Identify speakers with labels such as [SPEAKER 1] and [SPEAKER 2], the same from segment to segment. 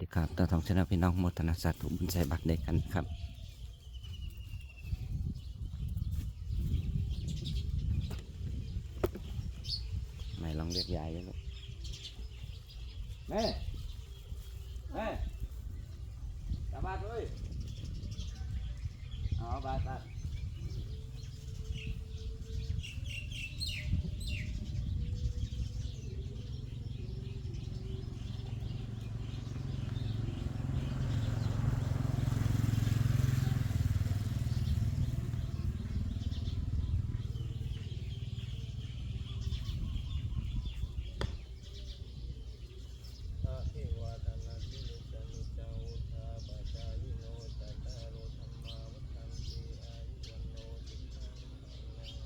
[SPEAKER 1] ดีครับตาทองชนะพี่น้องมทนาสัตว์ทุกบุญใจบัตรได้กันครับ ไม่ลองเรียกยายด้วยลูกแม่แม่กลับบ้านด้วยอ๋อบาตา
[SPEAKER 2] อะภิวาทนาสิลิสานิจังวุธาปจายิโนจัตตารโอธรรมาวัฏันติอายุวันโนสุขังภลัง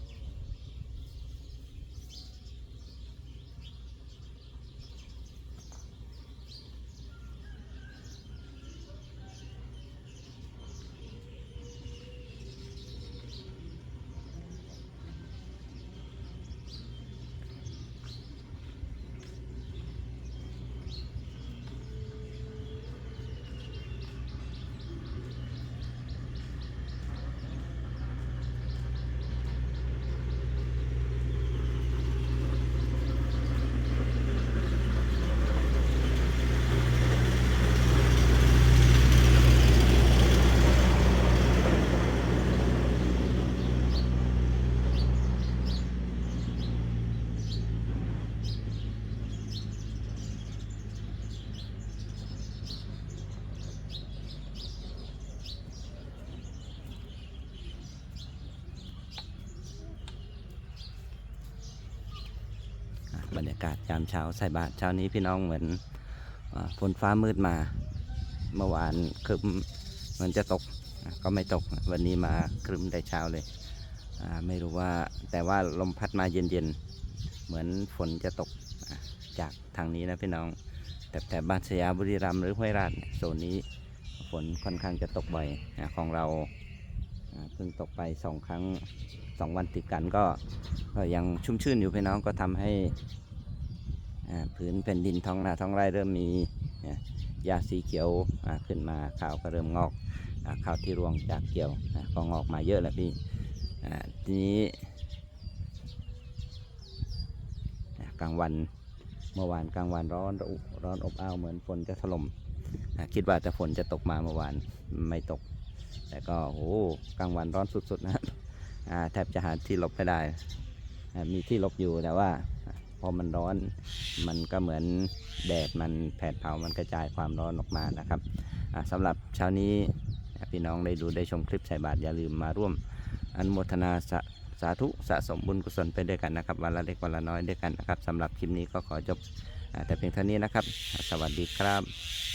[SPEAKER 1] อะบรรยากาศยามเช้าใส่บาตรเช้านี้พี่น้องเหมือนฝนฟ้ามืดมา เมื่อวานครึ้มเหมือนจะตกก็ไม่ตกวันนี้มาครึ้มได้เช้าเลยไม่รู้ว่าแต่ว่าลมพัดมาเย็นๆ เหมือนฝนจะตกจากทางนี้นะพี่น้อง แต่แต่บ้านสยามบุรีรัมย์หรือห้วยราชโซนนี้ฝนค่อนข้างจะตกบ่อยของเราเพิ่งตกไปสองครั้งสองวันติดกันก็ก็ยังชุ่มชื่นอยู่พี่น้องก็ทำให้ พื้นแผ่นดินท้องนาท้องไร่เริ่มมีอ่าหญ้าสีเขียวขึ้นมาข้าวก็เริ่มงอกอข้าวที่รวงจากเกี่ยวก็งอกมาเยอะแล้วพี่ทีนี้กลางวันเมื่อวานกลางวันร้อนระอุร้อนอบอ้าวเหมือนฝนจะถล่มอ่าคิดว่าจะฝนจะตกมาเมื่อวานไม่ตก แต่ก็โหกลางวันร้อนสุดๆนะแทบจะหาที่หลบไม่ได้ มีที่หลบอยู่แต่ว่า อมันร้อน มันก็เหมือนแดดมันแผดเผา มันกระจายความร้อนออกมานะครับอ่าสำหรับเช้านี้พี่น้องได้ดูได้ชมคลิปใส่บาตรอย่าลืมมาร่วมอนุโมทนาสาสาธุสะสมบุญกุศลไปด้วยกันนะครับวันละเล็กวันละน้อยด้วยกันนะครับสำหรับคลิปนี้ก็ขอจบแต่เพียงเท่านี้นะครับ สวัสดีครับ